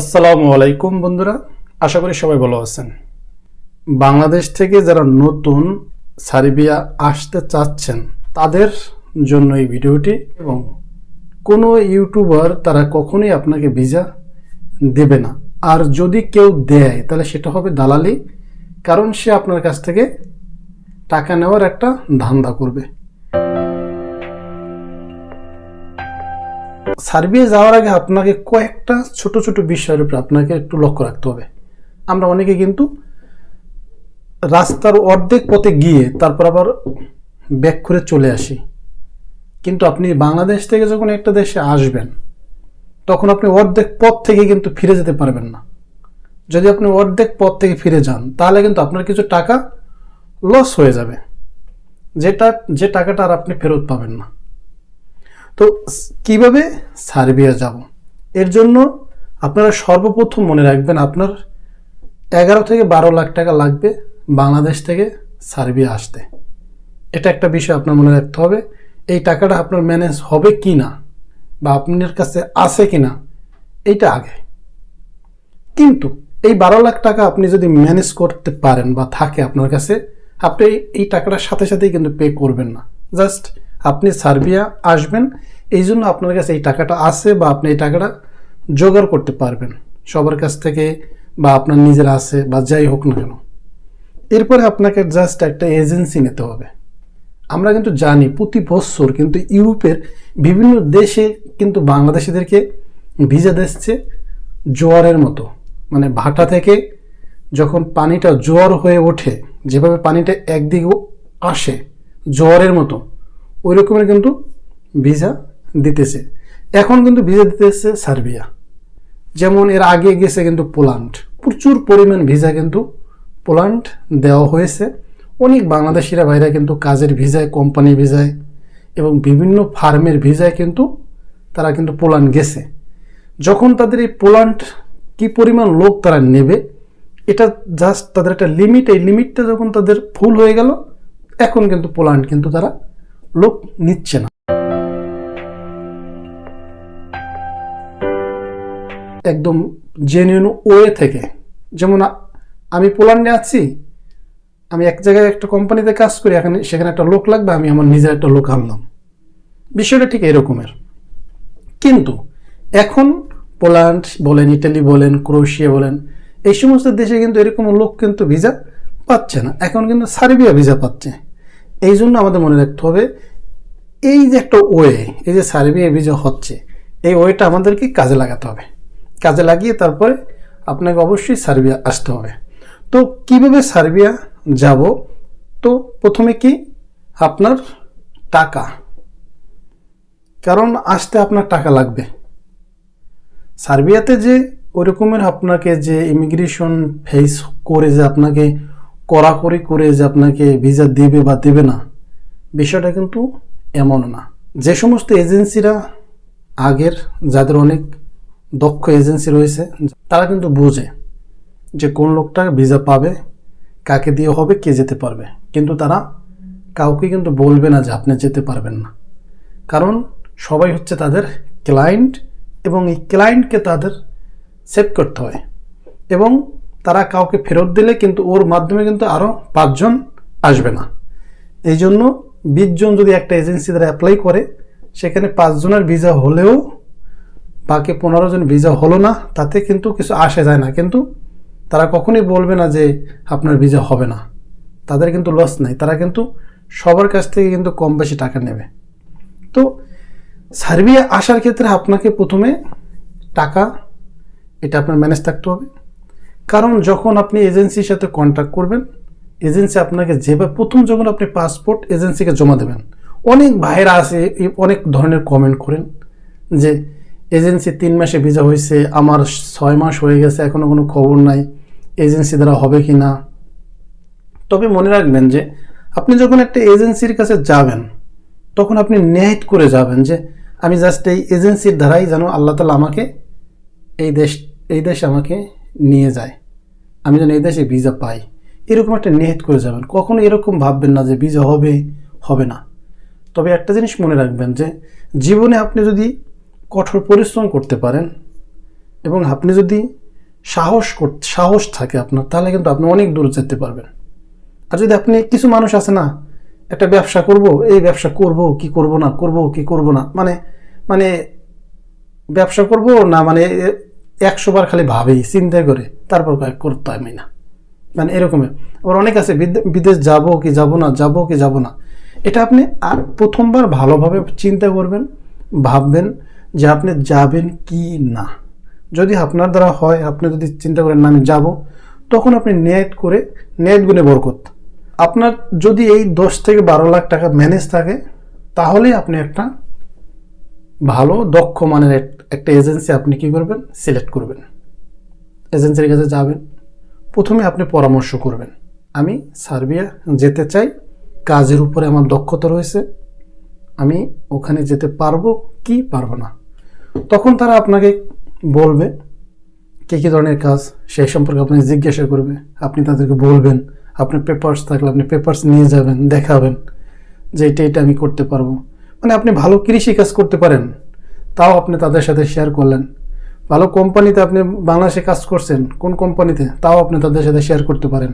আসসালামু আলাইকুম বন্ধুরা, আশা করি সবাই ভালো আছেন। বাংলাদেশ থেকে যারা নতুন সার্বিয়া আসতে চাচ্ছেন, তাদের জন্য এই ভিডিওটি এবং কোনো ইউটিউবার তারা কখনোই আপনাকে ভিসা দেবে না। আর যদি কেউ দেয়, তাহলে সেটা হবে দালালি, কারণ সে আপনার কাছ থেকে টাকা নেওয়ার একটা ধান্দা করবে। সার্বিয়া যাওয়ার আগে আপনাকে কয়েকটা ছোট ছোট বিষয়ের উপরে আপনাকে একটু লক্ষ্য রাখতে হবে। আমরা অনেকে কিন্তু রাস্তার অর্ধেক পথে গিয়ে তারপর আবার ব্যাক করে চলে আসি। কিন্তু আপনি বাংলাদেশ থেকে যখন একটা দেশে আসবেন, তখন আপনি অর্ধেক পথ থেকে কিন্তু ফিরে যেতে পারবেন না। যদি আপনি অর্ধেক পথ থেকে ফিরে যান, তাহলে কিন্তু আপনার কিছু টাকা লস হয়ে যাবে। যেটা, যে টাকাটা আর আপনি ফেরত পাবেন না। তো কীভাবে সার্বিয়া যাব? এর জন্য আপনারা সর্বপ্রথম মনে রাখবেন আপনার এগারো থেকে বারো লাখ টাকা লাগবে বাংলাদেশ থেকে সার্বিয়া আসতে। এটা একটা বিষয় আপনার মনে রাখতে হবে। এই টাকাটা আপনার ম্যানেজ হবে কি না বা আপনার কাছে আছে কি না এইটা আগে। কিন্তু এই বারো লাখ টাকা আপনি যদি ম্যানেজ করতে পারেন বা থাকে আপনার কাছে, আপনি এই- টাকাটার সাথে সাথেই কিন্তু পে করবেন না। জাস্ট আপনি সার্বিয়া আসবেন এই জন্য আপনার কাছে এই টাকাটা আছে বা আপনি এই টাকাটা জোগাড় করতে পারবেন। সবার কাছ থেকে বা আপনার নিজের আছে বা যাই হোক না কেন। এরপরে আপনাকে জাস্ট একটা এজেন্সি নিতে হবে। আমরা কিন্তু জানি প্রতি বছর কিন্তু ইউরোপের বিভিন্ন দেশে কিন্তু বাংলাদেশিদেরকে ভিজা দিচ্ছে জোয়ারের মতো। মানে ভাটা থেকে যখন পানিটা জোয়ার হয়ে ওঠে, যেভাবে পানিটা একদিকে আসে, জোয়ারের মতো। ওই রকমের কিন্তু ভিসা দিতেছে। এখন কিন্তু ভিসা দিতেছে সার্বিয়া। যেমন এর আগে গেছে কিন্তু পোল্যান্ড। প্রচুর পরিমাণ ভিসা কিন্তু পোল্যান্ড দেওয়া হয়েছে। অনেক বাংলাদেশিরা বাইরে কিন্তু কাজের ভিসায়, কোম্পানি ভিসায় এবং বিভিন্ন ফার্মের ভিসায় কিন্তু তারা কিন্তু পোল্যান্ড গেছে। যখন তাদের এই পোল্যান্ড কী পরিমাণ লোক তারা নেবে, এটা জাস্ট তাদের একটা লিমিট এই লিমিটটা যখন তাদের ফুল হয়ে গেল, এখন কিন্তু পোল্যান্ড কিন্তু তারা লোক নিচ্ছে না। একদম জেনুইন ওয়ে থেকে। যেমন আমি পোল্যান্ডে আছি, আমি এক জায়গায় একটা কোম্পানিতে কাজ করি, এখানে সেখানে একটা লোক লাগবে, আমি আমার নিজের একটা লোক আনলাম। বিষয়টা ঠিক এরকমের। কিন্তু এখন পোল্যান্ড বলেন ইটালি বলেন, ক্রোয়েশিয়া বলেন, এই সমস্ত দেশে কিন্তু এরকম লোক কিন্তু ভিসা পাচ্ছে না। এখন কিন্তু সার্বিয়া ভিসা পাচ্ছে। এই জন্য আমাদের মনে রাখতে হবে, এই যে একটা ওয়ে, এই যে সার্বিয়া ভিসা হচ্ছে, এই ওয়েটা আমাদেরকে কাজে লাগাতে হবে। কাজে লাগিয়ে তারপরে আপনাকে অবশ্যই সার্বিয়া আসতে হবে। তো কীভাবে সার্বিয়া যাব? তো প্রথমে কি আপনার টাকা, কারণ আসতে আপনার টাকা লাগবে। সার্বিয়াতে যে ওই রকমের আপনাকে যে ইমিগ্রেশন ফেস করে যে আপনাকে কড়াকড়ি করে যে আপনাকে ভিসা দেবে বা দেবে না, বিষয়টা কিন্তু এমন না। যে সমস্ত এজেন্সিরা, আগের যাদের অনেক দক্ষ এজেন্সি রয়েছে, তারা কিন্তু বোঝে যে কোন লোকটা ভিসা পাবে, কাকে দিয়ে হবে, কে যেতে পারবে। কিন্তু তারা কাউকে কিন্তু বলবে না যে আপনি যেতে পারবেন না। কারণ সবাই হচ্ছে তাদের ক্লায়েন্ট এবং এই ক্লায়েন্টকে তাদের সেভ করতে হয়। এবং তারা কাউকে ফেরত দিলে কিন্তু ওর মাধ্যমে কিন্তু আরও পাঁচজন আসবে না। এই জন্য বিশজন যদি একটা এজেন্সি দ্বারা অ্যাপ্লাই করে, সেখানে পাঁচজনের ভিসা হলেও বাকি পনেরো জন ভিসা হলো না, তাতে কিন্তু কিছু আসে যায় না। কিন্তু তারা কখনই বলবে না যে আপনার ভিসা হবে না। তাদের কিন্তু লস নাই। তারা কিন্তু সবার কাছ থেকে কিন্তু কম বেশি টাকা নেবে। তো সার্বিয়া আসার ক্ষেত্রে আপনাকে প্রথমে টাকা, এটা আপনার ম্যানেজ থাকতে হবে। কারণ যখন আপনি এজেন্সির সাথে কন্ট্যাক্ট করবেন, এজেন্সি আপনাকে যেভাবে প্রথম যখন আপনি পাসপোর্ট এজেন্সিকে জমা দেবেন, অনেক ভাইরা আছে অনেক ধরনের কমেন্ট করেন যে, এজেন্সি তিন মাসে ভিসা হয়েছে, আমার ছয় মাস হয়ে গেছে এখনও কোনো খবর নাই, এজেন্সি দ্বারা হবে কি না? তবে মনে রাখবেন যে, আপনি যখন একটা এজেন্সির কাছে যাবেন, তখন আপনি নেট করে যাবেন যে, আমি জাস্ট এই এজেন্সির দ্বারাই যেন আল্লাহ তালা আমাকে এই দেশ এই দেশ আমাকে নিয়ে যায়। আমি যেন এই দেশে ভিসা পাই। এরকম একটা নেট করে যাবেন। কখনো এরকম ভাববেন না যে ভিসা হবে হবে না। তবে একটা জিনিস মনে রাখবেন যে, জীবনে আপনি যদি কঠোর পরিশ্রম করতে পারেন এবং আপনি যদি সাহস সাহস থাকে আপনার, তাহলে কিন্তু আপনি অনেক দূর যেতে পারবেন। আর যদি আপনি কিছু মানুষ আছে না, একটা ব্যবসা করব, এই ব্যবসা করব, কি করব না, করব, কি করব না মানে মানে ব্যবসা করব না মানে একশো বার খালি ভাবেই চিন্তা করে, তারপর কয়েক করতে আমি না মানে এরকমের আবার অনেক আছে বিদেশ যাব কি যাব না, যাব কি যাব না। এটা আপনি আর প্রথমবার ভালোভাবে চিন্তা করবেন, ভাববেন যে আপনি যাবেন কি না। যদি আপনার দ্বারা হয়, আপনি যদি চিন্তা করেন, না, আমি যাব, তখন আপনি নেট করে নেট গুণে বরকত। আপনার যদি এই দশ থেকে বারো লাখ টাকা ম্যানেজ থাকে, তাহলেই আপনি একটা ভালো, দক্ষ মানের এক- একটা এজেন্সি আপনি কি করবেন? সিলেক্ট করবেন। এজেন্সির কাছে যাবেন। প্রথমে আপনি পরামর্শ করবেন, আমি সার্বিয়া যেতে চাই, কাজের উপরে আমার দক্ষতা রয়েছে, আমি ওখানে যেতে পারব কি পারব না? তখন তারা আপনাকে বলবে, কী কী ধরনের কাজ, সেই সম্পর্কে আপনি জিজ্ঞাসা করবে, আপনি তাদেরকে বলবেন আপনার পেপার্স থাকলে আপনি পেপার্স নিয়ে যাবেন, দেখাবেন যে এটা এটা আমি করতে পারব। মানে আপনি ভালো কৃষি কাজ করতে পারেন, তাও আপনি তাদের সাথে শেয়ার করলেন। ভালো কোম্পানিতে আপনি বাংলাদেশে কাজ করছেন, কোন কোম্পানিতে, তাও আপনি তাদের সাথে শেয়ার করতে পারেন।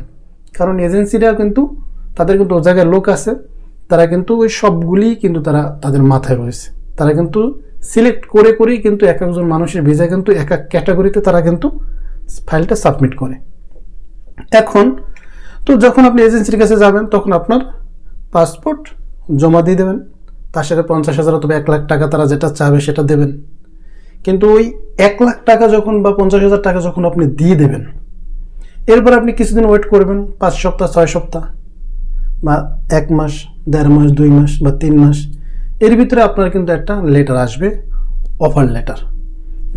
কারণ এজেন্সিরা কিন্তু, তাদের কিন্তু ও জায়গায় লোক আছে, তারা কিন্তু ওই সবগুলি কিন্তু তারা তাদের মাথায় রয়েছে। তারা কিন্তু সিলেক্ট করে করেই কিন্তু এক একজন মানুষের ভিসা কিন্তু এক এক ক্যাটাগরিতে তারা কিন্তু ফাইলটা সাবমিট করে। এখন, তো যখন আপনি এজেন্সির কাছে যাবেন, তখন আপনার পাসপোর্ট জমা দিয়ে দেবেন। তার সাথে পঞ্চাশ হাজার অথবা এক লাখ টাকা তারা যেটা চাবে সেটা দেবেন। কিন্তু ওই এক লাখ টাকা যখন বা পঞ্চাশ হাজার টাকা যখন আপনি দিয়ে দেবেন, এরপর আপনি কিছুদিন ওয়েট করবেন, পাঁচ সপ্তাহ, ছয় সপ্তাহ বা এক মাস, দেড় মাস, দুই মাস বা তিন মাস, এর ভিতরে আপনার কিন্তু একটা লেটার আসবে অফার লেটার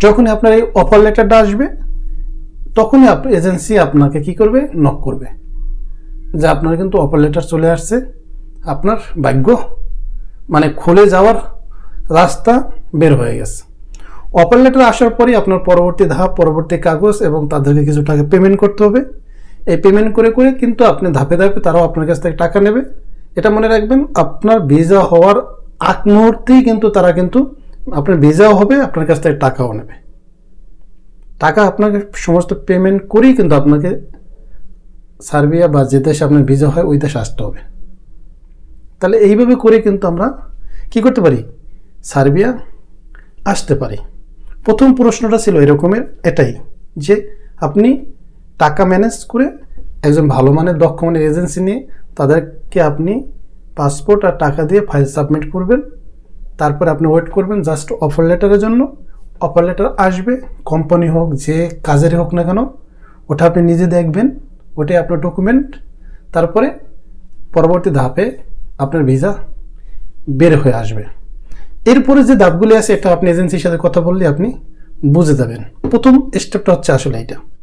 যখনই আপনার এই অফার লেটারটা আসবে, তখনই আপনার এজেন্সি আপনাকে কি করবে? নক করবে। যে আপনার কিন্তু অফার লেটার চলে আসছে, আপনার ভাগ্য মানে খুলে যাওয়ার রাস্তা বের হয়ে গেছে। অফার লেটার আসার পরই আপনার পরবর্তী ধাপ, পরবর্তী কাগজ এবং তাদেরকে কিছু টাকা পেমেন্ট করতে হবে। এই পেমেন্ট করে করে কিন্তু আপনি ধাপে ধাপে তারাও আপনার কাছ থেকে টাকা নেবে। এটা মনে রাখবেন, আপনার ভিসা হওয়ার আগ মুহূর্তেই কিন্তু তারা কিন্তু আপনার ভিসাও হবে, আপনার কাছ থেকে টাকাও নেবে। টাকা আপনাকে সমস্ত পেমেন্ট করেই কিন্তু আপনাকে সার্বিয়া বা যে দেশে আপনার ভিসা হয়, ওই দেশে আসতে হবে। তাহলে এইভাবে করে কিন্তু আমরা কি করতে পারি? সার্বিয়া আসতে পারি। প্রথম প্রশ্নটা ছিল এরকমের, এটাই যে আপনি টাকা ম্যানেজ করে একজন ভালো মানের দক্ষ মানের এজেন্সি নিয়ে তাদেরকে আপনি পাসপোর্ট আর টাকা দিয়ে ফাইল সাবমিট করবেন। তারপরে আপনি ওয়েট করবেন জাস্ট অফার লেটারের জন্য। অফার লেটার আসবে কোম্পানি হোক, যে কাজের হোক না কেন, ওটা আপনি নিজে দেখবেন, ওটাই আপনার ডকুমেন্ট তারপরে পরবর্তী ধাপে আপনার ভিসা বের হয়ে আসবে। এরপরে যে ধাপগুলি আছে, এটা আপনি এজেন্সির সাথে কথা বললে আপনি বুঝে যাবেন। প্রথম স্টেপটা হচ্ছে আসলে এটা